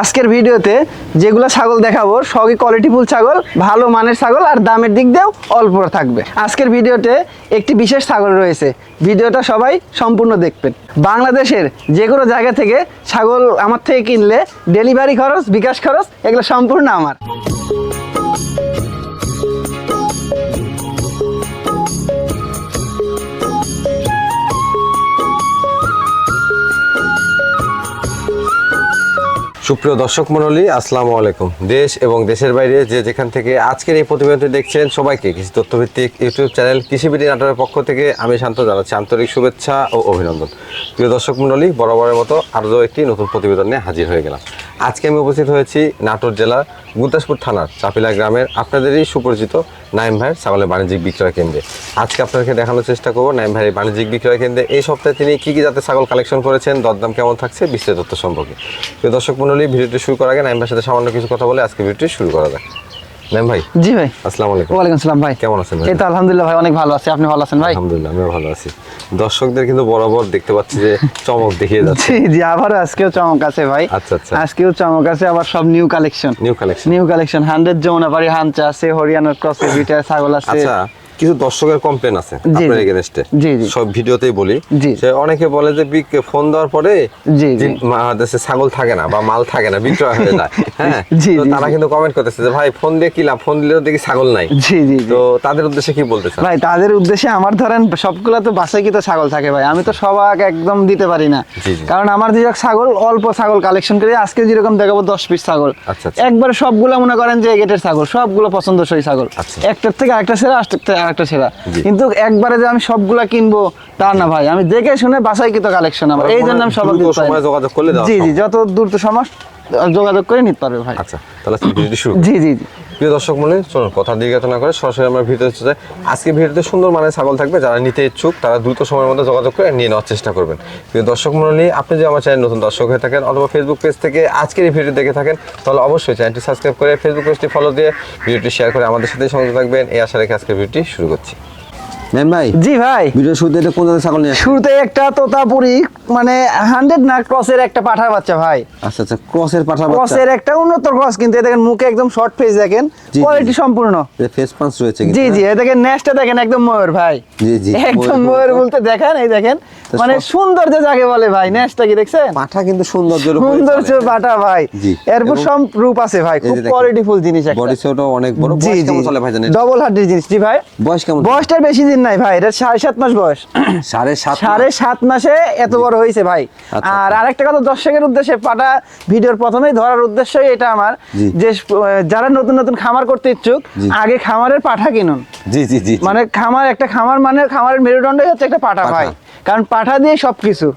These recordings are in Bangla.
আজকের ভিডিওতে যেগুলো ছাগল দেখাবো, সবই কোয়ালিটিফুল ছাগল, ভালো মানের ছাগল, আর দামের দিক দিয়েও অল্প থাকবে। আজকের ভিডিওতে একটি বিশেষ ছাগল রয়েছে। ভিডিওটা সবাই সম্পূর্ণ দেখবেন। বাংলাদেশের যে কোনো জায়গা থেকে ছাগল আমার থেকে কিনলে ডেলিভারি খরচ, বিকাশ খরচ, এগুলো সম্পূর্ণ আমার। সুপ্রিয় দর্শক মণ্ডলী, আসসালামু আলাইকুম। দেশ এবং দেশের বাইরে যে যেখান থেকে আজকের এই প্রতিবেদনটি দেখছেন সবাইকে কৃষি তথ্যভিত্তিক ইউটিউব চ্যানেল কৃষিবিডি নাটকের পক্ষ থেকে আমি শান্ত জানাচ্ছি আন্তরিক শুভেচ্ছা ও অভিনন্দন। প্রিয় দর্শক মণ্ডলী, বরাবরের মতো আরও একটি নতুন প্রতিবেদন নিয়ে হাজির হয়ে গেলাম। আজকে আমি উপস্থিত হয়েছি নাটোর জেলার গুরদাসপুর থানার চাপিলা গ্রামের আপনাদেরই সুপরিচিত নাইম ভাইয়ের ছাগলের বাণিজ্যিক বিক্রয় কেন্দ্রে। আজকে আপনাদেরকে দেখানোর চেষ্টা করব নাইম ভাইয়ের বাণিজ্যিক বিক্রয় কেন্দ্রে। এই সপ্তাহে তিনি কী কী জাতের ছাগল কালেকশন করেছেন, দরদাম কেমন থাকছে, বিস্তারিত তথ্য সম্পর্কে। তো দর্শক মণ্ডলী, ভিডিওটি শুরু করার আগে নাইম ভাইয়ের সাথে সামান্য কিছু কথা বলে আজকে ভিডিওটি শুরু করা যাক। নাইম ভাই। জি ভাই। আসসালামু আলাইকুম। ওয়ালাইকুম সালাম ভাই। কেমন আছেন ভাই? এই তো আলহামদুলিল্লাহ ভাই অনেক ভালো আছি। আপনি ভালো আছেন ভাই? আলহামদুলিল্লাহ আমিও ভালো আছি। দর্শকদের কিন্তু বরাবর দেখতে পাচ্ছি যে চমক দেখিয়ে যাচ্ছে। জি জি আবারও আজকেও চমক আছে ভাই। আচ্ছা, আচ্ছা। আজকেও চমক আছে আবার সব new collection new collection new collection hundred Jamunapari হাঞ্চা আছে হরিয়ানার ক্রসে ছাগল আছে। আচ্ছা কিছু দর্শকের কমপ্লেন আছে আপনার এগেনস্টে। সব ভিডিওতেই বলি। সে অনেকে বলে যে ফোন দেওয়ার পরে। যে দেশে ছাগল থাকে না বা মাল থাকে না বিক্রয় হয়ে যায়। হ্যাঁ? তারা কিন্তু কমেন্ট করতেছে যে ভাই ফোন দিয়ে কি লাভ? ফোন দিলেও দেখি ছাগল নাই। তো তাদের উদ্দেশ্যে কি বলতে ভাই তাদের উদ্দেশ্যে আমার ধরেন সবগুলা তো বাসায় তো ছাগল থাকে ভাই। আমি তো সবাক একদম দিতে পারি না। কারণ আমার যেরকম ছাগল অল্প ছাগল কালেকশন করে আজকে যেরকম দেখাবো দশ পিস ছাগল। আচ্ছা, আচ্ছা। একবারে সবগুলো মনে করেন যে গেটের ছাগল সবগুলো পছন্দসই ছাগল। আচ্ছা। একটার থেকে আরেকটা সেরা থেকে সেরা। কিন্তু একবারে যে আমি সবগুলা কিনবো তা না ভাই। আমি দেখে শুনে বাসায় কিন্তু কালেকশন আমার এই জন্য আমি সবাই যোগাযোগ করলে জি জি যত যত দ্রুত সময় যোগাযোগ করে নিতে পারবে ভাই। আচ্ছা তাহলে ভিডিওটি শুরু জি জি জি। প্রিয় দর্শক মনে চলুন কথা দীর্ঘাত না করে সরাসরি আমরা ভিডিও হচ্ছে যায় আজকে ভিডিওতে সুন্দর মানের ছাগল থাকবে যারা নিতে ইচ্ছুক তারা দ্রুত সময়ের মধ্যে যোগাযোগ করে নিয়ে নেওয়ার চেষ্টা করবেন। প্রিয় দর্শক মন্ডলী আপনি যদি আমার চ্যানেল নতুন দর্শক হয়ে থাকেন অথবা ফেসবুক পেজ থেকে আজকের এই ভিডিও দেখে থাকেন তাহলে অবশ্যই চ্যানেলটি সাবস্ক্রাইব করে ফেসবুক পেজটি ফলো দিয়ে ভিডিওটি শেয়ার করে আমাদের সাথে সংযুক্ত থাকবেন। এই আশা রেখে আজকের ভিডিওটি শুরু করছি। ভাই। জি ভাই। ভিডিও শুরুতে এটা কোন জাতের ছাগল নিয়ে শুরুতে একটা তোতাপুরি মানে হান্ড্রেড না ক্রসের একটা পাঠার বাচ্চা ভাই। আচ্ছা আচ্ছা ক্রসের পাঠা বাচ্চা। ক্রসের একটা উন্নত ক্রস কিন্তু দেখেন মুখে একদম শর্ট ফেস দেখেন। কোয়ালিটি সম্পূর্ণ। ফেস পাঁচ রয়েছে কিন্তু, জি হ্যাঁ? জি এই দেখেন নেস্টটা দেখেন একদম ময়ূর ভাই। জি, জি, একদম ময়ূর বলতে- দেখেন এই দেখেন মানে সৌন্দর্য যাকে বলে ভাই নেক্সটটা কি দেখছেন? পাঠা কিন্তু সৌন্দর্য চলে। বাটা ভাই। এরপর সব রূপ আছে ভাই খুব কোয়ালিটিফুল জিনিস একটা। বডি সেটাও অনেক বড়। জি জি। চলে ভাই জানেন? ডবল হার্ডির জিনিস। জি ভাই। বয়স কেমন বয়সটা বেশি দিন নাই ভাই এটা সাড়ে সাত মাস বয়স। সাড়ে সাত সাড়ে সাত মাসে এত বড় হয়েছে ভাই। আচ্ছা, আর আচ্ছা। আরেকটা কথা দর্শকের উদ্দেশ্যে পাটা ভিডিওর প্রথমেই ধরার উদ্দেশ্যই এটা আমার যে যারা নতুন নতুন খামার করতে ইচ্ছুক আগে খামারের পাঠা কিনুন। জি জি জি। মানে খামার একটা খামার মানে খামারের মেরুদণ্ডই হচ্ছে একটা পাঠা পাঠা। ভাই। কারণ পাঠা দিয়ে সবকিছু।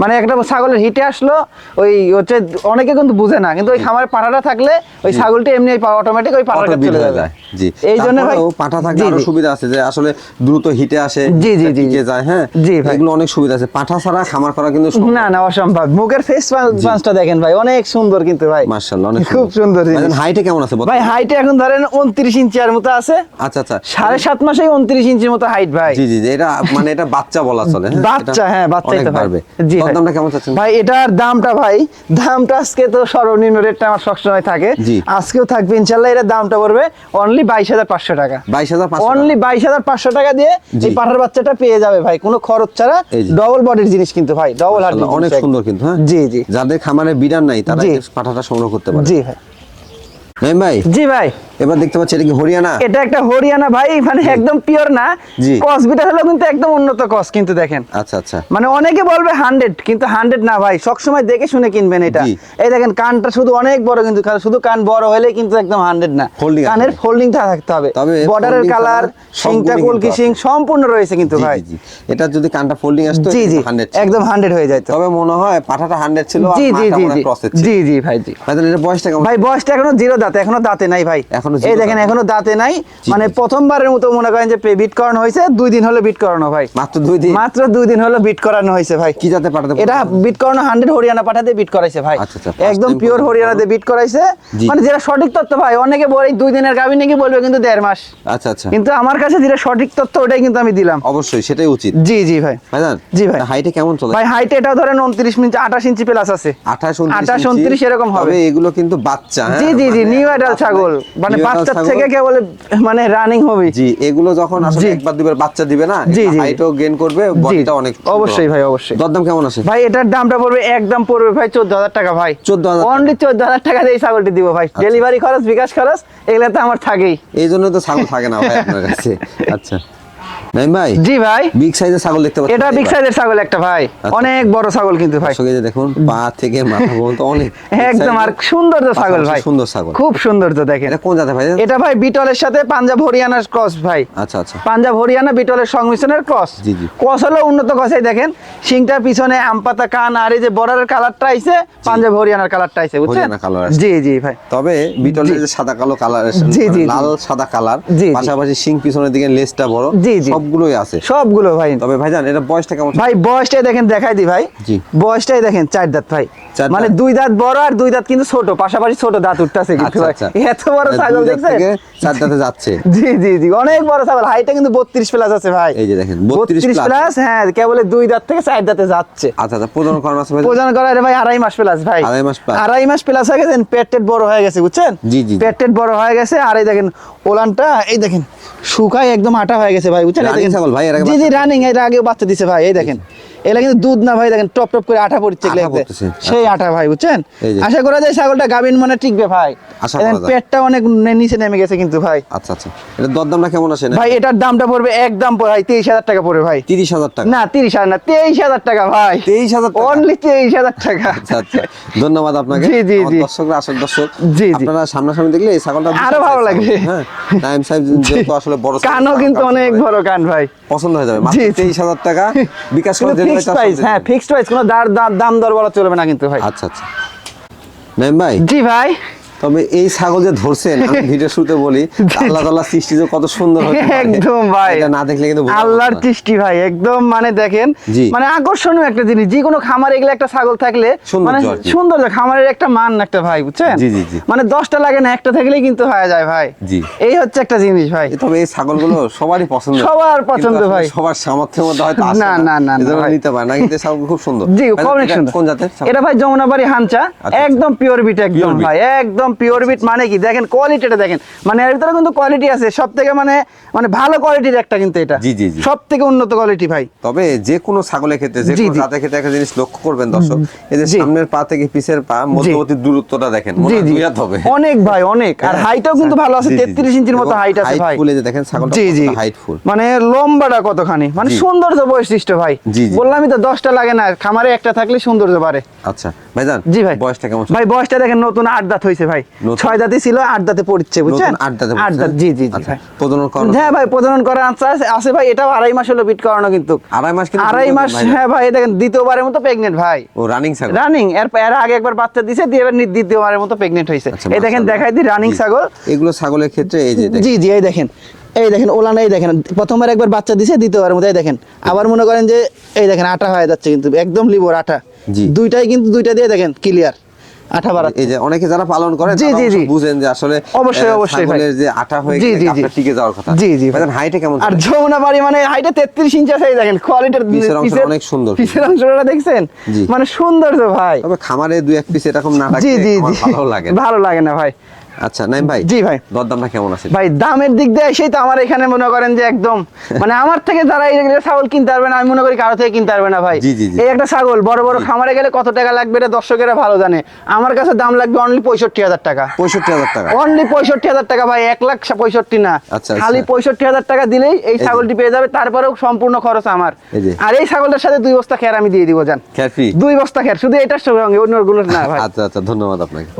মানে একটা ছাগলের হিটে আসলো ওই হচ্ছে অনেকে কিন্তু বুঝে না কিন্তু ওই খামারের পাঠাটা থাকলে ওই ছাগলটি এমনি অটোমেটিক ওই পাঠাটা চলে যাবে। যায়। জি। এই জন্য ভাই পাঠা থাকলে আরও সুবিধা আছে যে আসলে দ্রুত হিটে আসে জি, জি, জি, যায় হ্যাঁ? জি, ভাই। এগুলো অনেক সুবিধা আছে। পাঠা ছাড়া খামার করা কিন্তু না না অসম্ভব। মুখের ফেস পাঁচটা দেখেন ভাই অনেক সুন্দর কিন্তু ভাই। মাশাআল্লাহ অনেক খুব সুন্দর। হাইটে কেমন আছে ভাই হাইটে এখন ধরেন উনত্রিশ ইঞ্চি আর মতো আছে। আচ্ছা আচ্ছা। সাড়ে সাত মাসেই উনত্রিশ ইঞ্চির মতো হাইট ভাই। জি জি এটা মানে এটা বাচ্চা বলা চলে হ্যাঁ? বাচ্চা হ্যাঁ বাচ্চাই তো বাড়বে। জি। দামটা কেমন চাচ্ছেন? ভাই এটার দামটা ভাই দামটা আজকে তো সর্বনিম্ন রেটটা আমার সবসময় থাকে। আজকেও থাকবে ইনশাল্লাহ এটার দামটা পড়বে অনলি বাইশ হাজার পাঁচশো টাকা। বাইশ হাজার অনলি বাইশ হাজার পাঁচশো টাকা দিয়ে। এই পাঠার বাচ্চাটা পেয়ে যাবে ভাই কোনো খরচ ছাড়া ডবল বডির জিনিস কিন্তু ভাই ডবল হার্ড অনেক সুন্দর কিন্তু হ্যাঁ? জি জি। যাদের খামারে বিড়ান নাই তারা পাঠাটা সংগ্রহ করতে পারে। জি ভাই। নাই ভাই? জি ভাই। এবার দেখতে পাচ্ছি এটা কি হরিয়ানা? এটা একটা হরিয়ানা ভাই মানে একদম পিওর না। জি। কস বিটা হলো কিন্তু একদম উন্নত কস কিন্তু দেখেন। আচ্ছা আচ্ছা। মানে অনেকে বলবে হান্ড্রেড কিন্তু হান্ড্রেড না ভাই। সবসময় দেখে শুনে কিনবেন এটা। এই দেখেন কানটা শুধু অনেক বড় কিন্তু শুধু কান বড় হলে কিন্তু একদম হান্ড্রেড না। Folding আছে। কানের ফোল্ডিংটা থাকতে হবে। তবে বর্ডারের কালার সিংটা কলকি সিং সম্পূর্ণ রয়েছে কিন্তু ভাই। জি। এটা যদি কানটা ফোল্ডিং আসতো জি জি। হান্ড্রেড একদম হান্ড্রেড হয়ে যায় তবে মনে হয় পাঠাটা হান্ড্রেড ছিল আর জি জি জি জি। ছিল। জি জি ভাই জি। ভাই এটা বয়সটা কেমন? ভাই বয়সটা এখনও জিরো দাঁত। এখনও দাঁতে নাই ভাই। এখনও এই দেখেন এখনও দাঁতে নাই। মানে প্রথমবারের মতো মনে করেন যে বিট করানো হয়েছে দুই দিন হলো বিট করানো ভাই। মাত্র দুই দিন? মাত্র দুই দিন হলো বিট করানো হয়েছে ভাই। কি জাতে পাঠাতে এটা বিট করানো হান্ড্রেড হরিয়ানা পাঠাতে বিট করাইছে ভাই। আচ্ছা, আচ্ছা, একদম পিওর প্রথম হরিয়ানাতে বিট করাইছে মানে যেটা সঠিক তথ্য ভাই অনেকে বলে দুই দিনের গাভী নাকি বলবে কিন্তু দেড় মাস। আচ্ছা আচ্ছা। কিন্তু আমার কাছে যেটা সঠিক তথ্য ওটাই কিন্তু আমি দিলাম। অবশ্যই সেটাই উচিত। জি জি ভাই। ভাইজান জি ভাই। হাইটে কেমন চলে? ভাই হাইট এটা ধরেন উনত্রিশ ইঞ্চি আঠাশ ইঞ্চি প্লাস আছে। আঠাশ আঠাশ উনত্রিশ এরকম হবে। এগুলো কিন্তু বাচ্চা হ্যাঁ? জি জি জি মানে নিউ অ্যাডাল্ট ছাগল। মানে বাচ্চা। থেকে কেবল মানে রানিং হবে জি এগুলো যখন আসলে একবার দুবার বাচ্চা দিবে না। হাইটও গেইন করবে বডিটা অনেক অবশ্যই ভাই, অবশ্যই। দরদাম কেমন আছে? ভাই এটার দামটা পড়বে একদম পড়বে ভাই চোদ্দ হাজার টাকা ভাই। 14,000 অনলি চোদ্দ হাজার টাকা দিয়ে ছাগলটি দিব ভাই। ডেলিভারি খরচ বিকাশ খরচ এগুলা তো আমার থাকেই। এই জন্য তো ছাগল থাকে না ভাই আপনার কাছে। আচ্ছা। ভাই? জি ভাই। বিগ সাইজের ছাগল দেখতে পাচ্ছেন এটা বিগ সাইজের ছাগল একটা ভাই। আচ্ছা। অনেক বড় ছাগল কিন্তু ভাই। যে দেখুন পা থেকে মাথা পর্যন্ত অনেক একদম আর সুন্দর তো ছাগল ভাই। সুন্দর ছাগল। খুব সুন্দর তো দেখেন। এটা কোন জাতের ভাই? এটা ভাই বিটলের সাথে পাঞ্জাব হরিয়ানার ক্রস ভাই। আচ্ছা আচ্ছা। পাঞ্জাব হরিয়ানা বিটলের সংমিশ্রণের ক্রস। জি, জি। ক্রস হলো উন্নত কষাই দেখেন সিংটা পিছনে আমপাতা কান আর এই যে বর্ডারের কালারটা আইছে পাঞ্জাব হরিয়ানার কালারটা আইছে বুঝছেন? জি জি ভাই। তবে বিটলের সাদা কালো কালার জি, জি, লাল সাদা কালার। পাশাপাশি সিং পিছনের দিকে লেজটা বড়। জি, জি। সবগুলোই আছে। সবগুলো ভাই। তবে ভাইজান এটা বয়সটা কেমন? ভাই বয়সটাই দেখেন দেখাই দি ভাই। জি। বয়সটাই দেখেন চার দাঁত ভাই। মানে দুই দাঁত বড় আর দুই দাঁত কিন্তু ছোট পাশাপাশি ছোট দাঁত উঠতেছে কিন্তু আচ্ছা ভাই। আচ্ছা। এত বড় ছাগল দেখছেন? চার দাঁতে যাচ্ছে। জি জি জি অনেক বড় ছাগল। হাইটটা কিন্তু বত্রিশ প্লাস আছে ভাই। এই যে দেখেন, 32 প্লাস হ্যাঁ কেবল দুই দাঁত থেকে চার দাঁতে যাচ্ছে। আচ্ছা আচ্ছা প্রজনন করানো আছে ভাই প্রজন করা রে ভাই আড়াই মাস প্লাস ভাই। আড়াই মাস plus। আড়াই মাস প্লাস হয়ে গেছে পেট টেট বড় হয়ে গেছে বুঝছেন? জি, জি, জি। পেট টেট বড় হয়ে গেছে আর এই দেখেন ওলানটা এই দেখেন শুকায় একদম আটা হয়ে গেছে ভাই বুঝছেন? দেখেন ছাগল ভাই, জি জি রানিং এর আগে বাচ্চা দিছে ভাই এই দেখেন। এলা কিন্তু দুধ না ভাই দেখেন টপ টপ করে আটা পড়ছে। পড়তেছে, সেই আটা ভাই বুঝছেন? আশা করা যায় ছাগলটা গাবিন মানে টিকবে ভাই। পেটটা অনেক নিচে নেমে গেছে কিন্তু ভাই। আচ্ছা আচ্ছা। এটা দরদামটা কেমন আসে ভাই এটার দামটা পড়বে একদম ভাই তেইশ হাজার টাকা পড়বে ভাই। তিরিশ হাজার টাকা? না তিরিশ হাজার না তেইশ হাজার টাকা ভাই। তেইশ হাজার অনলি তেইশ হাজার টাকা। আচ্ছা আচ্ছা। ধন্যবাদ আপনাকে। জি, জি, জি। দর্শকরা আসল দর্শক। জি, জি। আপনারা সামনাসামনি দেখলে এই ছাগলটা আরও ভালো লাগবে। হ্যাঁ টাইম সাইজ যেহেতু আসলে বড় কানও কিন্তু অনেক বড় কান ভাই। পছন্দ হয়ে যাবে। মাত্র। তেইশ হাজার টাকা। বিকাশ করে ফিক্সড প্রাইস হ্যাঁ ফিক্সড প্রাইস কোনো দাম- দর বলা চলবে না কিন্তু ভাই। আচ্ছা আচ্ছা। ভাই? জি ভাই? তবে এই ছাগল যে ধরছেন আমি ভিডিও শুতে বলি আল্লাহ তাআলা সৃষ্টি যে কত সুন্দর একদম ভাই। এটা না দেখলে কিন্তু আল্লাহর সৃষ্টি ভাই একদম মানে দেখেন মানে আকর্ষণীয় একটা জিনিস। যে কোনো খামারে এগুলো একটা ছাগল থাকলে মানে। সুন্দর খামারের একটা মান একটা ভাই বুঝছেন। মানে দশটা লাগে না একটা থাকলেই কিন্তু হয়ে যায় ভাই। এই হচ্ছে একটা জিনিস ভাই। তবে এই ছাগলগুলো সবারই পছন্দ। সবার পছন্দ ভাই। সবার সামর্থ্যের মধ্যে হয়তো আসে না, না, না, না, নিতে পারে না কিন্তু ছাগল খুব সুন্দর। জি অনেক সুন্দর কোন জাতের এটা ভাই যমুনাবাড়ি হাঞ্চা আচ্ছা। একদম পিওর বিট একদম ভাই একদম পিওর বিট মানে কি? দেখেন কোয়ালিটিটা দেখেন। মানে এর ভিতরে কিন্তু কোয়ালিটি আছে। সব থেকে মানে মানে ভালো কোয়ালিটির একটা কিন্তু এটা। জি, জি। সব থেকে উন্নত কোয়ালিটি ভাই। তবে যে কোনো ছাগলের ক্ষেত্রে যে কোনো জাতের ক্ষেত্রে একটা জিনিস লক্ষ্য করবেন দর্শক। এই যে সামনের পা থেকে পিছের পা মধ্যবর্তী দূরত্বটা দেখেন। হয় দুই হাত হবে। অনেক ভাই অনেক। আর হ্যাঁ, হাইটও কিন্তু ভালো আছে জি, জি, জি। তেত্রিশ ইঞ্চির মতো হাইট আছে ভাই। এই যে দেখেন ছাগলটা জি জি। কতটা হাইটফুল মানে লম্বাটা কতখানি? মানে। সৌন্দর্য বৈশিষ্ট্য ভাই। বললামই তো দশটা লাগে না খামারে একটা থাকলে সৌন্দর্য বাড়ে। আচ্ছা। ভাইজান জি ভাই। বয়সটা কেমন ভাই বয়সটা দেখেন নতুন আট দাঁত হয়েছে ভাই। ছয় দাঁতে ছিল আট দাঁতে পড়ছে বুঝছেন? আট দাঁতে আট দাঁত জি জি জি আচ্ছা, প্রজনন করানো হ্যাঁ ভাই প্রজনন করা আছে। আছে ভাই এটাও আড়াই মাস হলো বিট করানো কিন্তু। আড়াই মাস কিন্তু আড়াই মাস হ্যাঁ ভাই দেখেন দ্বিতীয়বারের মতো প্রেগনেন্ট ভাই। ও রানিং ছাগল? রানিং এর এর আগে একবার বাচ্চা দিছে দিয়ে এবার দ্বিতীয়বারের মতো প্রেগনেন্ট হয়েছে আচ্ছা, এই দেখেন। দেখাই দি রানিং। ছাগল। এগুলো ছাগলের ক্ষেত্রে এই যে জি জি এই দেখেন। এই দেখেন ওলান এই দেখেন প্রথমবার একবার বাচ্চা দিছে দ্বিতীয়বারের মতো এই দেখেন। আবার মনে করেন যে এই দেখেন আটা হয়ে যাচ্ছে কিন্তু একদম লিবর আটা। দুইটাই কিন্তু দুইটা দিয়ে দেখেন ক্লিয়ার আঠা বাড়া এই যে অনেকে যারা পালন করে জি, জি, জি। বুঝেন যে আসলে অবশ্যই, অবশ্যই। ছাগলের যে আঠা হয়ে গেছে। গাবটা টিকে যাওয়ার কথা। জি, জি। মানে হাইটে কেমন আর যমুনা বাড়ি মানে হাইটে তেত্রিশ ইঞ্চি আছে দেখেন কোয়ালিটির পিসের অংশ অনেক সুন্দর। পিসের অংশটা দেখছেন? মানে সুন্দর তো ভাই। তবে খামারে দুই এক পিস এরকম না জি জি জি। ভালো লাগে ভালো লাগে না ভাই। আচ্ছা নাইম ভাই জি ভাই। দরদামটা কেমন আছে? ভাই দামের দিক দিয়ে এসেই তো আমার এখানে মনে করেন যে একদম মানে আমার থেকে যারা এই ছাগল কিনতে পারবে না আমি মনে করি কারও থেকে কিনতে পারবে না ভাই। এই একটা ছাগল বড় বড় খামারে গেলে কত টাকা লাগবে এটা দর্শকেরা ভালো জানে। আমার কাছে দাম লাগবে অনলি পঁয়ষট্টি হাজার টাকা। পঁয়ষট্টি হাজার টাকা। অনলি পঁয়ষট্টি হাজার টাকা ভাই এক লাখ পঁয়ষট্টি না। আচ্ছা, খালি আচ্ছা। পঁয়ষট্টি হাজার টাকা দিলেই এই ছাগলটি পেয়ে যাবে তারপরেও সম্পূর্ণ খরচ আমার। আর এই ছাগলটার সাথে দুই বস্তা খের আমি দিয়ে দিব জান। দুই বস্তা খের শুধু এটার সঙ্গে অন্যগুলো না ভাই। আচ্ছা আচ্ছা ধন্যবাদ আপনাকে।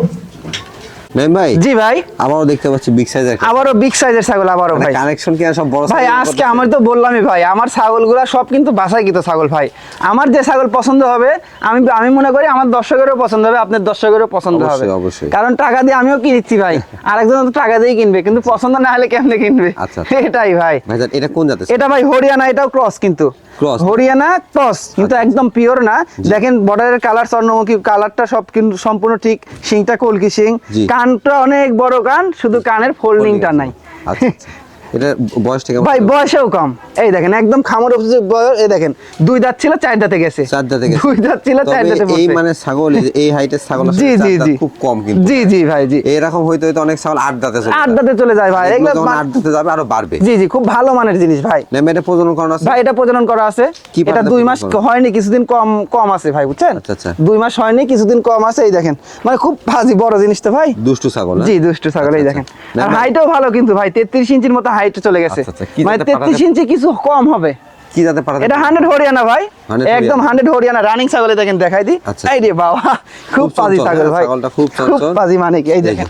নাইম ভাই? জি ভাই। আবারও দেখতে পাচ্ছি বিগ সাইজের আবারও বিগ সাইজের ছাগল আবারও ভাই। কানেকশন কি সব বড় ভাই আজকে আমি তো বললামই ভাই আমার ছাগলগুলা সব কিন্তু বাসাইকৃত ছাগল ভাই। আমার যে ছাগল পছন্দ হবে আমি আমি মনে করি আমার দর্শকেরও পছন্দ হবে আপনার দর্শকেরও পছন্দ হবে। অবশ্যই, অবশ্যই। কারণ টাকা দিয়ে আমিও কিনছি ভাই আরেকজন তো টাকা দিয়ে কিনবে কিন্তু পছন্দ না হলে কেমনে কিনবে? আচ্ছা। এটাই ভাই। এটা কোন জাতের এটা ভাই হরিয়ানা এটাও ক্রস কিন্তু। Cross? হরিয়ানা ক্রস কিন্তু একদম পিওর না। দেখেন বর্ডারের কালার স্বর্ণমুখী কালারটা সব কিন্তু সম্পূর্ণ ঠিক। শিংটা কলকি শিং জি। কানটা অনেক বড় কান শুধু কানের ফোল্ডিংটা নাই। আচ্ছা আচ্ছা। এটা বয়স থেকে ভাই বয়সেও কম। এই দেখেন একদম খামার বয়স এই দেখেন দুই দাঁত ছিল চার দাঁতে গেছে। চার দাঁতে গেছে। দুই দাঁত ছিল চার দাঁতে এই মানে ছাগল এই হাইটের ছাগল জি জি জি। খুব কম কিন্তু। জি জি ভাই জি। এরকম হইতে হইতে অনেক ছাগল আট দাঁতে চলে আট দাঁতে চলে যায় ভাই। এগুলো এগুলো যখন আট দাঁতে যাবে আরও বাড়বে। জি জি খুব ভালো মানের জিনিস ভাই। না এটা প্রজনন করানো আছে? ভাই এটা প্রজনন করা আছে। কি এটা দুই মাস হয়নি কিছুদিন কম কম আছে ভাই বুঝছেন? আচ্ছা, আচ্ছা। দুই মাস হয়নি কিছুদিন কম আছে এই দেখেন। মানে খুব ভাজি বড় জিনিস তো ভাই। দুষ্টু ছাগল জি দুষ্টু ছাগল এই আচ্ছা, দেখেন। আর হাইটও ভালো কিন্তু ভাই তেত্রিশ ইঞ্চির মতো হাইট চলে গেছে। আচ্ছা, আচ্ছা। মানে তেত্রিশ ইঞ্চি কিছু কম হবে। কি জাতে পারা এটা হান্ড্রেড হরিয়ানা ভাই। একদম হরিয়ানা। হান্ড্রেড হরিয়ানা। রানিং ছাগলে দেখেন দেখাই দি। আচ্ছা। এই রে বাবা খুব পাজি ছাগল হ্যাঁ, ভাই। ছাগলটা খুব খুব পাজি মানে কি এই দেখেন।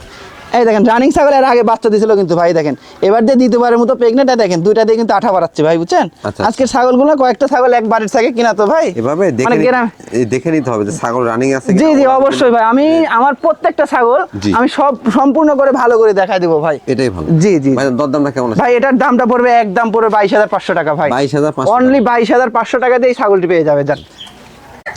এই দেখেন রানিং ছাগল এর আগে বাচ্চা দিছিল কিন্তু ভাই দেখেন। এবার দিয়ে দ্বিতীয়বারের মতো প্রেগনেন্ট দেখেন দুইটা দিয়ে কিন্তু আঠা বাড়াচ্ছে ভাই বুঝছেন? আচ্ছা। আজকের ছাগলগুলো কয়েকটা ছাগল এক বাড়ির থেকে কিনা তো ভাই। এভাবে দেখে মানে নিতে হবে যে ছাগল রানিং আছে জি জি অবশ্যই ভাই। আমি আমার প্রত্যেকটা ছাগল আমি সব সম্পূর্ণ করে ভালো করে দেখাই দেবো ভাই। এটাই ভালো। জি জি। ভাই দরদামটা কেমন আছে? ভাই এটার দামটা পড়বে একদম পড়বে বাইশ হাজার পাঁচশো টাকা ভাই। 22,500 অনলি বাইশ হাজার পাঁচশো টাকা দিয়ে ছাগলটি পেয়ে যাবে যান।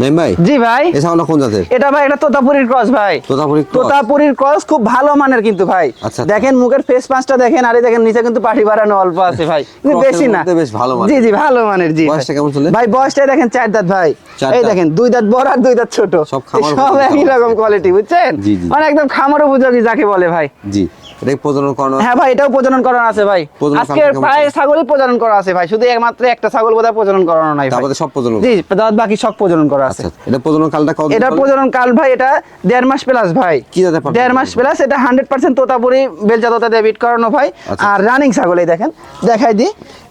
নাইম ভাই? জি ভাই। এই ছাগলটা কোন জাতের? এটা ভাই এটা তোতাপুরির ক্রস ভাই। তোতাপুরি cross? তোতাপুরির ক্রস খুব ভালো মানের কিন্তু ভাই। আচ্ছা, আচ্ছা। দেখেন মুখের ফেস পাঁচটা দেখেন আরে দেখেন নিচে কিন্তু পাটি বাড়ানো অল্প আছে ভাই। কিন্তু বেশি না। বেশ ভালো। জি জি ভালো মানের জি। বয়সটা কেমন চলে? ভাই বয়সটা দেখেন চার দাঁত ভাই। এই দেখেন দুই দাঁত বড় আর দুই দাঁত ছোট। সব খামার সব একই রকম কোয়ালিটি বুঝছেন। মানে একদম খামার উপযোগী যাকে বলে ভাই। জি। এটা প্রজনন করানো হ্যাঁ ভাই এটাও প্রজনন করানো আছে ভাই। আজকে প্রায় ছাগলই প্রজনন করা আছে ভাই শুধু একমাত্র একটা ছাগল বোধহয় প্রজনন করানো নাই তারপরে সব প্রজনন। জি দাঁত বাকি সব প্রজনন করা আছে। আচ্ছা এটা প্রজনন কালটা কত এটা প্রজনন কাল ভাই এটা দেড় মাস প্লাস ভাই। কি জাতের দেড় মাস প্লাস এটা হান্ড্রেড পার্সেন্ট তোতাপুরি বেলচা তোতা দিয়ে বিট করানো ভাই। আচ্ছা। আর রানিং ছাগল দেখেন দেখাই দি।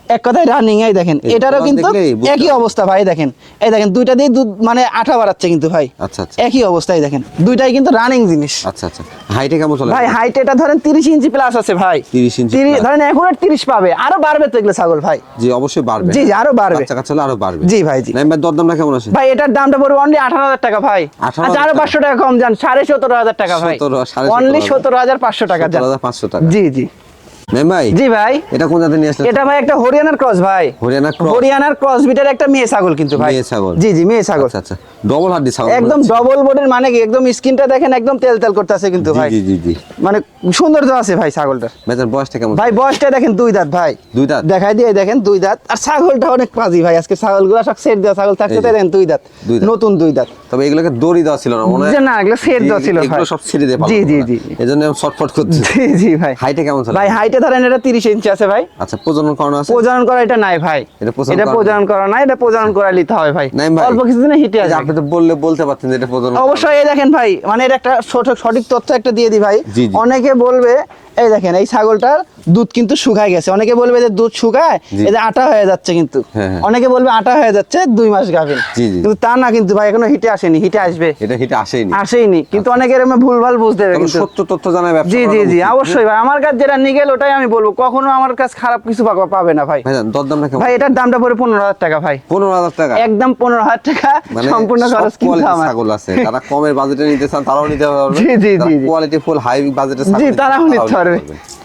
এক কথায় রানিং এই দেখেন। এটারও কিন্তু একই অবস্থা ভাই দেখেন। এই দেখেন দুইটা দিয়ে দুধ মানে আঠা বাড়াচ্ছে কিন্তু ভাই। আচ্ছা আচ্ছা। একই অবস্থায় দেখেন। দুইটাই কিন্তু রানিং জিনিস। আচ্ছা আচ্ছা। হাইটে কেমন চলে? ভাই হাইট এটা ধরেন তিরিশ ইঞ্চি প্লাস আছে ভাই। 30 ইঞ্চি ধরেন এখন তিরিশ পাবে। আরও বাড়বে তো এগুলো ছাগল ভাই। জি অবশ্যই বাড়বে। জি, জি, আরও বাড়বে। কাচ্চা হলে আরও বাড়বে। জি ভাই, জি। নাইম ভাই দরদামটা কেমন আছে? ভাই এটার দামটা পড়বে অনলি আঠারো হাজার টাকা ভাই। আচ্ছা আরও পাঁচশো টাকা কম যান সাড়ে সতেরো হাজার টাকা ভাই। 17, সাড়ে অনলি 17,000 সতেরো হাজার পাঁচশো টাকা যান। 17,500 টাকা। জি জি। ভাই জি ভাই। এটা কোন জাতের নিয়ে আসলে এটা ভাই একটা হরিয়ানার ক্রস ভাই। হরিয়ানা cross? হরিয়ানার ক্রস বিটের একটা মেয়ে ছাগল কিন্তু ভাই। মেয়ে ছাগল। জি জি মেয়ে ছাগল। আচ্ছা ডবল হাড্ডি ছাগল একদম ডবল বডির মানে কি? একদম স্কিনটা দেখেন একদম তেল তেল করতেছে কিন্তু ভাই। জি জি জি। মানে সৌন্দর্য আছে ভাই ছাগলটার। ভাইজান বয়সটা কেমন? ভাই বয়সটা দেখেন দুই দাঁত ভাই। দুই দাঁত? দেখাই দিয়ে দেখেন দুই দাঁত। আর ছাগলটা অনেক পাজি ভাই। আজকে ছাগলগুলো সব সেট দেওয়া ছাগল যে। তাই দেখেন দুই দাঁত। নতুন দুই দাঁত। তবে এগুলোকে দড়ি দেওয়া ছিল না মনে হয় না, এগুলো দেওয়া ছিল ভাই। এগুলো সব ছেড়ে দিয়ে জি, জি, জি। এই জন্য শর্টফট করতে জি জি ভাই। হাইটে কেমন চলে ভাই হাইটে ধরেন এটা তিরিশ ইঞ্চি আছে ভাই। আচ্ছা প্রজনন করানো আছে? প্রজনন করা এটা নাই ভাই। এটা প্রজনন করা নাই? এটা প্রজনন করা নিতে হবে ভাই। অল্প কিছুদিনে হিটে আছে আপনি তো বললে বলতে পারতেন যে এটা প্রজনন অবশ্যই এই দেখেন ভাই মানে এটা একটা সঠিক সঠিক তথ্য একটা দিয়ে দি ভাই। অনেকে বলবে এই দেখেন এই ছাগলটার দুধ কিন্তু শুকায় গেছে। অনেকে বলবে যে দুধ শুকায় এই যে আটা হয়ে যাচ্ছে কিন্তু। হ্যাঁ, হ্যাঁ। অনেকে বলবে আটা হয়ে যাচ্ছে দুই মাস গাভিন। কিন্তু তা না কিন্তু ভাই এখনও হিটে আসেনি হিটে আসবে। এটা হিটে আসেনি আসেইনি। কিন্তু অনেকের এরকম ভুলভাল বুঝতে হবে কিন্তু। সত্য তথ্য ব্যবসা জি জি জি অবশ্যই ভাই। আমার কাছে যেটা নিগেল ওটাই আমি বলব। কখনো আমার কাছে খারাপ কিছু পাবে না ভাই। দরদামটা কেমন ভাই এটার দামটা পড়ে পনেরো হাজার টাকা ভাই। পনেরো হাজার টাকা? একদম পনেরো হাজার টাকা মানে সম্পূর্ণ খরচ কিন্তু আমার। ছাগল আছে। যারা কমের বাজেটে নিতে চান তারাও নিতে পারবে জি, জি, জি, জি। কোয়ালিটি ফুল হাই বাজেটে জি, তারাও নিতে পারবে। নেই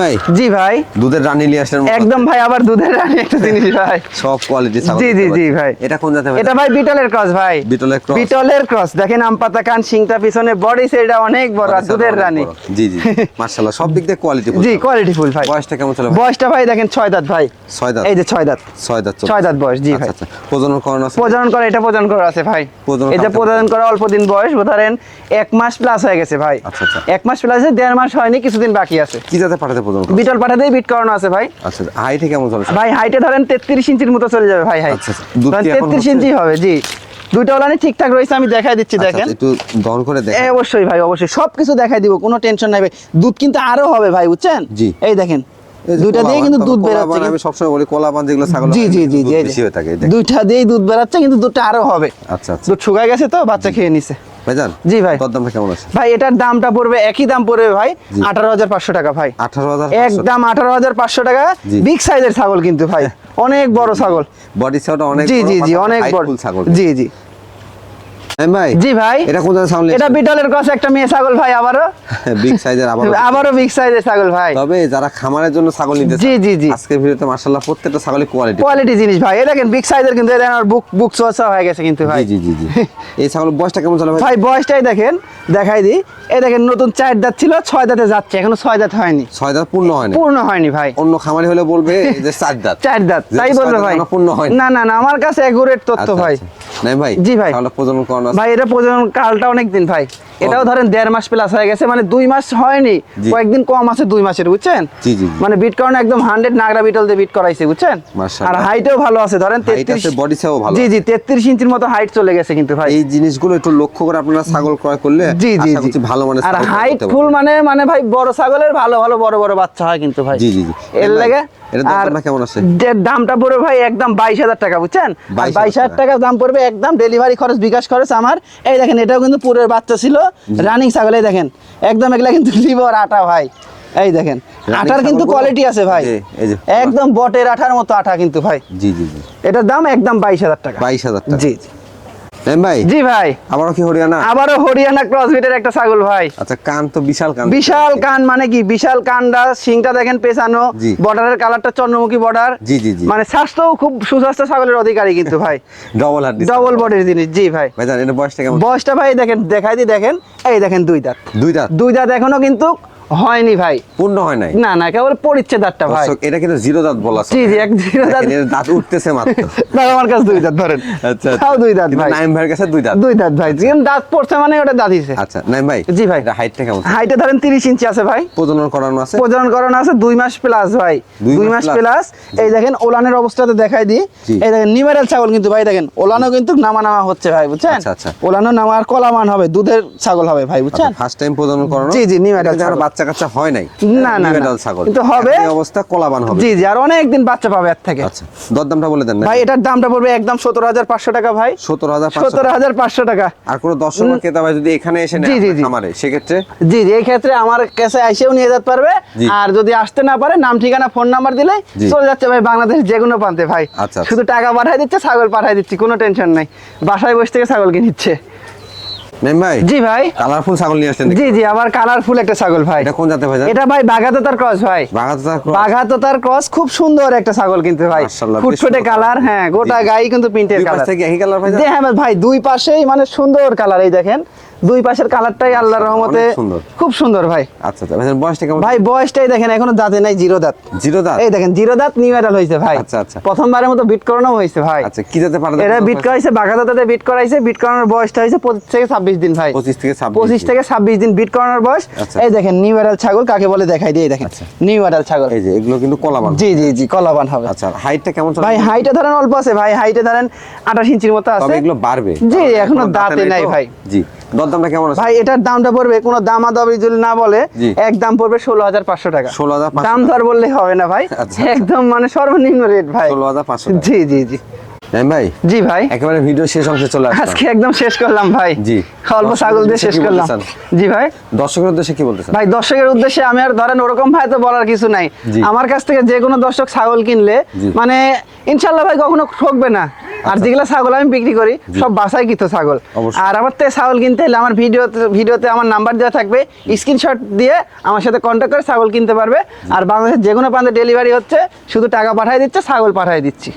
ভাই? জি ভাই। দুধের রানী নিয়ে আসলেন একদম ভাই আবার দুধের রানী একটা জিনিস ভাই। সব কোয়ালিটি জি, জি, জি, ভাই। এটা কোন জাতের এটা ভাই? বিটলের ক্রস ভাই। বিটলের cross? বিটলের ক্রস। দেখেন আম কান সিংটা পিছনে বডি সেটা অনেক বড় আর দুধের রানী। জি জি মাশাআল্লাহ সব দিক দিয়ে কোয়ালিটি জি কোয়ালিটি ফুল ভাই। বয়সটা কেমন চলে বয়সটা ভাই দেখেন ছয় দাঁত ভাই। ছয় দাঁত। এই যে দাঁত। দাঁত দাঁত বয়স জি ভাই। আচ্ছা আচ্ছা। প্রজনন করানো আছে? প্রজনন করা এটা প্রজনন করা আছে ভাই। প্রজনন করা অল্প দিন বয়স ধরেন এক মাস প্লাস হয়ে গেছে ভাই। আচ্ছা, আচ্ছা। এক মাস প্লাস দেড় মাস হয়নি কিছুদিন বাকি আছে। কি জাতে পাঠাতে? বিটল বিট করানো আছে ভাই। আচ্ছা হাইটে কেমন চলে ভাই হাইটে ধরেন তেত্রিশ ইঞ্চির মতো চলে যাবে ভাই হাইট আচ্ছা, আচ্ছা। দুধ কি এখন তেত্রিশ হচ্ছে? ইঞ্চি হবে জি। দুইটা ওলানি ঠিকঠাক রয়েছে আমি দেখাই দিচ্ছি আচ্ছা, দেখেন। আচ্ছা, একটু দহন করে দেখ এ, অবশ্যই ভাই অবশ্যই। সবকিছু দেখাই দিব কোনো টেনশন নাই ভাই। দুধ কিন্তু আরও হবে ভাই বুঝছেন? জি। এই দেখেন দুইটা দিয়ে কিন্তু দুধ বেরোচ্ছে আমি সবসময় বলি কলা পান যেগুলো ছাগল জি জি জি। বেশি হয়ে থাকে দুইটা দিয়েই দুধ বেরাচ্ছে কিন্তু দুধটা আরও হবে। আচ্ছা আচ্ছা। দুধ শুকায় গেছে তো বাচ্চা খেয়ে নিছে। ভাইজান জি ভাই। তোর কেমন আছে? ভাই এটার দামটা পড়বে একই দাম পড়বে ভাই আঠারো হাজার পাঁচশো টাকা ভাই। আঠারো একদম আঠারো হাজার পাঁচশো টাকা। বিগ সাইজের ছাগল কিন্তু ভাই অনেক বড় ছাগল। বডি ছাগল অনেক জি জি জি অনেক বড়। ছাগল। জি জি। ভাই জি ভাই। এটা কোন সাউন্ড এটা বিটলের কাছে একটা মেয়ে ছাগল ভাই আবারও। বিগ সাইজের আবার আবারও। বিগ সাইজের ছাগল ভাই। তবে যারা খামারের জন্য ছাগল নিতে জি, জি, জি। আজকের ভিডিওতে মাশাআল্লাহ প্রত্যেকটা ছাগলের কোয়ালিটি কোয়ালিটি জিনিস ভাই। এই দেখেন বিগ সাইজের কিন্তু এই দেখেন বুক বুক চর্চা হয়ে গেছে কিন্তু ভাই। জি জি জি এই বয়সটা কেমন চলে ভাই? ভাই বয়সটাই দেখেন দেখাই দিই। এই দেখেন নতুন চার দাঁত ছিল ছয় দাঁতে যাচ্ছে এখনও ছয় দাঁত হয়নি। ছয় দাঁত পূর্ণ হয়নি? পূর্ণ হয়নি ভাই। অন্য খামারি হলে বলবে যে চার দাঁত। চার দাঁত তাই বলবে ভাই। পূর্ণ হয়নি। না না না আমার কাছে একুরেট তথ্য আচ্ছা, ভাই। আচ্ছা। ভাই জি ভাই। তাহলে প্রজনন ভাই এটা প্রজনন কালটা অনেক দিন ভাই। এটাও ধরেন দেড় মাস প্লাস হয়ে গেছে মানে দুই মাস হয়নি কয়েকদিন কম আছে দুই মাসের বুঝছেন। মানে বিট করানো একদম হান্ড্রেড নাগরা বিটল দিয়ে বিট করাইছে বুঝছেন? আর হাইটেও ভালো আছে ধরেন তেত্রিশ ভালো জি জি তেত্রিশ ইঞ্চির মতো হাইট চলে গেছে কিন্তু ভাই। এই জিনিসগুলো একটু লক্ষ্য করে আপনারা ছাগল ক্রয় করলে জি জি জি। ভালো মানের আর হাইট ফুল মানে মানে ভাই বড় ছাগলের ভালো ভালো বড় বড় বাচ্চা হয় কিন্তু ভাই। জি, জি। এর লাগে এটার দামটা কেমন আছে? যে দামটা পড়বে ভাই একদম বাইশ হাজার টাকা বুঝছেন? 22,000 বাইশ হাজার টাকা। দাম পড়বে একদম ডেলিভারি খরচ বিকাশ খরচ আমার। এই দেখেন এটাও কিন্তু পুরের বাচ্চা ছিল। রানিং ছাগলে দেখেন। একদম এগুলা কিন্তু লিভার আটা ভাই। এই দেখেন আটার কিন্তু কোয়ালিটি আছে ভাই। একদম বটের আঠার মতো আটা কিন্তু ভাই। জি জি জি। এটার দাম একদম বাইশ হাজার টাকা। বাইশ হাজার টাকা। জি জি। ভাই? জি ভাই। আবারও কি হরিয়ানা? আবারও হরিয়ানা একটা ছাগল ভাই। আচ্ছা কান তো বিশাল কান। বিশাল কান মানে কি? বিশাল কানটা সিংটা দেখেন পেছানো বর্ডারের কালারটা চন্দ্রমুখী বর্ডার জি, জি, জি। মানে স্বাস্থ্যও খুব সুস্বাস্থ্য ছাগলের অধিকারী কিন্তু ভাই। ডবল হার্ড ডবল বডির জিনিস জি ভাই। ভাই এটা বয়সটা কেমন? বয়সটা ভাই দেখেন দেখাই দি দেখেন। এই দেখেন দুই দাঁত। দুই দাঁত? দুই দাঁত এখনও কিন্তু হয়নি ভাই। পূর্ণ হয় নাই? না না কেবল পরিচ্ছে দাঁতটা ভাই এটা কিন্তু জিরো দাঁত বলা জি জি এক জিরো দাঁত। দাঁত উঠতেছে মাত্র। না, আমার কাছে দুই দাঁত ধরেন। আচ্ছা তাও দুই দাঁত ভাই। নাইম ভাইয়ের কাছে দুই দাঁত। দুই দাঁত ভাই যেন দাঁত পড়ছে মানে ওটা দাঁত হিসে আচ্ছা নাইম ভাই জি ভাই। এটা হাইটটা কেমন? হাইটে ধরেন তিরিশ ইঞ্চি আছে ভাই। প্রজনন করানো আছে? প্রজনন করানো আছে দুই মাস প্লাস ভাই। দুই মাস প্লাস এই দেখেন ওলানের অবস্থাতে দেখাই দিই। এই দেখেন নিমেরাল ছাগল কিন্তু ভাই দেখেন ওলানো কিন্তু নামা নামা হচ্ছে ভাই বুঝছেন? আচ্ছা, আচ্ছা। ওলানো নামা আর কলামান হবে দুধের ছাগল হবে ভাই বুঝছেন? ফার্স্ট টাইম প্রজনন করানো? জি, জি, যারা ছাগল। বাচ্চা কাচ্চা হয় নাই। না, না, adult ছাগল। কিন্তু হবে। এই অবস্থা কলাবান হবে। জি জি আর অনেক দিন বাচ্চা পাবে এর থেকে। আচ্ছা দরদামটা বলে দেন ভাই এটার দামটা পড়বে একদম সতেরো হাজার পাঁচশো টাকা ভাই। সতেরো হাজার সতেরো হাজার পাঁচশো টাকা। আর কোনো দর্শক ক্রেতা ভাই যদি এখানে এসে নেয় জি, জি, আপনার জি। সেক্ষেত্রে? জি জি এই ক্ষেত্রে আমার কাছে এসেও নিয়ে যেতে পারবে। আর যদি আসতে না পারে নাম ঠিকানা ফোন নাম্বার দিলে চলে যাচ্ছে ভাই বাংলাদেশ যে কোনো প্রান্তে ভাই। আচ্ছা, আচ্ছা। শুধু টাকা পাঠাই দিচ্ছে ছাগল পাঠাই দিচ্ছি কোনো টেনশন নাই। বাসায় বসে থেকে ছাগল কিনিচ্ছে ভাই? জি ভাই। কালারফুল ছাগল নিয়ে জি জি আবার কালারফুল একটা ছাগল ভাই। এটা কোন জাতের ভাই এটা ভাই বাঘাততার ক্রস ভাই। বাগাতা বাঘাততার ক্রস খুব সুন্দর একটা ছাগল কিন্তু ভাই। ফুটফুটে কালার হ্যাঁ গোটা কিন্তু প্রিন্টের দুই পাশ থেকে একই colour ভাই হ্যাঁ ভাই দুই পাশেই মানে সুন্দর কালার এই দেখেন। দুই পাশের কালারটাই আল্লাহর রহমতে। খুব সুন্দর ভাই। আচ্ছা আচ্ছা ভাই বয়সটা কেমন? ভাই বয়সটাই দেখেন এখনও দাঁতে নাই জিরো দাঁত। জিরো দাঁত? এই দেখেন জিরো দাঁত নিউ এডাল হয়েছে ভাই। আচ্ছা, আচ্ছা। প্রথমবারের মতো বিট করানো হয়েছে ভাই। আচ্ছা কি জাতে পারে এরা বিট করাইছে বাঘা দাঁতাতে বিট করাইছে বিট করানোর বয়সটা হয়েছে পঁচিশ থেকে ছাব্বিশ দিন ভাই। পঁচিশ থেকে ছাব্বিশ পঁচিশ থেকে ছাব্বিশ দিন বিট করানোর বয়স। আচ্ছা। এই দেখেন নিউ এডাল ছাগল কাকে বলে দেখাই দিয়ে দেখেন আচ্ছা। নিউ এডাল ছাগল। এই যে এগুলো কিন্তু কলাবান। জি জি জি কলাবান হবে। আচ্ছা হাইটটা কেমন ভাই হাইটে ধরেন অল্প আছে ভাই হাইটে ধরেন আঠাশ ইঞ্চির মতো তবে আছে। এগুলো বাড়বে। জি, এখনও দাঁতে নাই ভাই। জি। দরদামটা কেমন আছে? ভাই এটার দামটা পড়বে কোনো দামা দাবি যদি না বলে এক দাম পড়বে ষোলো হাজার পাঁচশো টাকা। 16,500 দাম ধর বললে হবে না ভাই। আচ্ছা, আচ্ছা। একদম মানে সর্বনিম্ন রেট ভাই। 16,500 টাকা। জি জি জি। ভাই জি ভাই। একেবারে ভিডিও শেষ অংশে চলে আজকে একদম শেষ করলাম ভাই। জি। অল্প ছাগল দিয়ে শেষ করলাম। জি ভাই। দর্শকের উদ্দেশ্যে কি বলতে ভাই দর্শকের উদ্দেশ্যে আমি আর ধরেন ওরকম ভাই তো বলার কিছু নাই। আমার কাছ থেকে যে কোনো দর্শক ছাগল কিনলে মানে ইনশাল্লাহ ভাই কখনো ঠকবে না। আর যেগুলো ছাগল আমি বিক্রি করি সব বাসায় কিতো ছাগল। আর আমার তো ছাগল কিনতে হলে আমার ভিডিওতে ভিডিওতে আমার নাম্বার দেওয়া থাকবে স্ক্রিনশট দিয়ে আমার সাথে কন্ট্যাক্ট করে ছাগল কিনতে পারবে। আর বাংলাদেশের যে কোনো প্রান্তে ডেলিভারি হচ্ছে শুধু টাকা পাঠিয়ে দিচ্ছে ছাগল পাঠিয়ে দিচ্ছি।